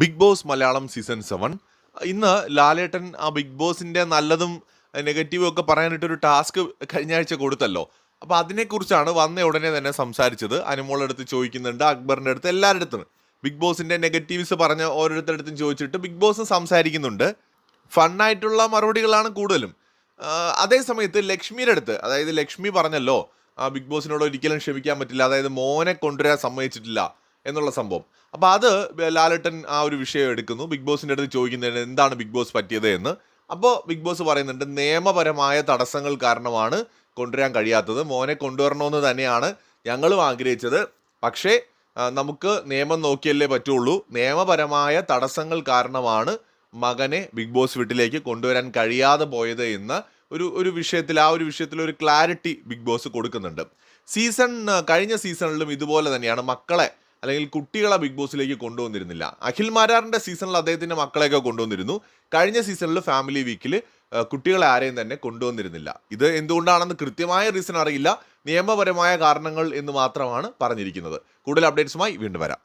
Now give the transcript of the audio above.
Bigg Boss Malayalam season seven. ഇന്ന് ലാലേട്ടൻ ആ big ബോസിന്റെ നല്ലതും നെഗറ്റീവും ഒക്കെ പറയാനായിട്ടൊരു ടാസ്ക് കഴിഞ്ഞ ആഴ്ച കൊടുത്തല്ലോ. അപ്പോൾ അതിനെക്കുറിച്ചാണ് വന്ന ഉടനെ തന്നെ സംസാരിച്ചത്. അനുമോളുടെ അടുത്ത് ചോദിക്കുന്നുണ്ട് അക്ബറിന്റെ അടുത്ത് എല്ലാവരുടെ അടുത്തും ബിഗ് ബോസിന്റെ നെഗറ്റീവ്സ് പറഞ്ഞ ഓരോരുത്തരുടെ അടുത്തും ചോദിച്ചിട്ട് ബിഗ് ബോസ് സംസാരിക്കുന്നുണ്ട്. ഫണ്ണായിട്ടുള്ള മറുപടികളാണ് കൂടുതലും. അതേസമയത്ത് അതേ സമയത്ത് ലക്ഷ്മിയുടെ അടുത്ത് അതായത് ലക്ഷ്മി പറഞ്ഞല്ലോ ആ, ബിഗ് ബോസിനോട് ഒരിക്കലും ക്ഷമിക്കാൻ പറ്റില്ല അതായത് മോനെ കൊണ്ടുവരാൻ സമ്മതിച്ചിട്ടില്ല. എന്നുള്ള സംഭവം. അപ്പോൾ അത് ലാലട്ടൻ ആ ഒരു വിഷയം എടുക്കുന്നു. ബിഗ് ബോസിന്റെ അടുത്ത് ചോദിക്കുന്നതിന് എന്താണ് ബിഗ് ബോസ് പറ്റിയത് എന്ന്. അപ്പോൾ ബിഗ് ബോസ് പറയുന്നുണ്ട് നിയമപരമായ തടസ്സങ്ങൾ കാരണമാണ് കൊണ്ടുവരാൻ കഴിയാത്തത്. മോനെ കൊണ്ടുവരണമെന്ന് തന്നെയാണ് ഞങ്ങളും ആഗ്രഹിച്ചത്. പക്ഷേ നമുക്ക് നിയമം നോക്കിയല്ലേ പറ്റുള്ളൂ. നിയമപരമായ തടസ്സങ്ങൾ കാരണമാണ് മകനെ ബിഗ് ബോസ് വീട്ടിലേക്ക് കൊണ്ടുവരാൻ കഴിയാതെ പോയത് എന്ന് ഒരു ഒരു വിഷയത്തിൽ ആ ഒരു വിഷയത്തിൽ ഒരു ക്ലാരിറ്റി ബിഗ് ബോസ് കൊടുക്കുന്നുണ്ട്. സീസൺ കഴിഞ്ഞ സീസണിലും ഇതുപോലെ തന്നെയാണ്. മക്കളെ അല്ലെങ്കിൽ കുട്ടികളെ ബിഗ് ബോസിലേക്ക് കൊണ്ടുവന്നിരുന്നില്ല. അഖിൽ മാരാറിന്റെ സീസണിൽ അദ്ദേഹത്തിന്റെ മക്കളെയൊക്കെ കൊണ്ടുവന്നിരുന്നു. കഴിഞ്ഞ സീസണിൽ ഫാമിലി വീക്കിൽ കുട്ടികളെ ആരെയും തന്നെ കൊണ്ടുവന്നിരുന്നില്ല. ഇത് എന്തുകൊണ്ടാണെന്ന് കൃത്യമായ റീസൺ അറിയില്ല. നിയമപരമായ കാരണങ്ങൾ എന്ന് മാത്രമാണ് പറഞ്ഞിരിക്കുന്നത്. കൂടുതൽ അപ്ഡേറ്റ്സുമായി വീണ്ടും വരാം.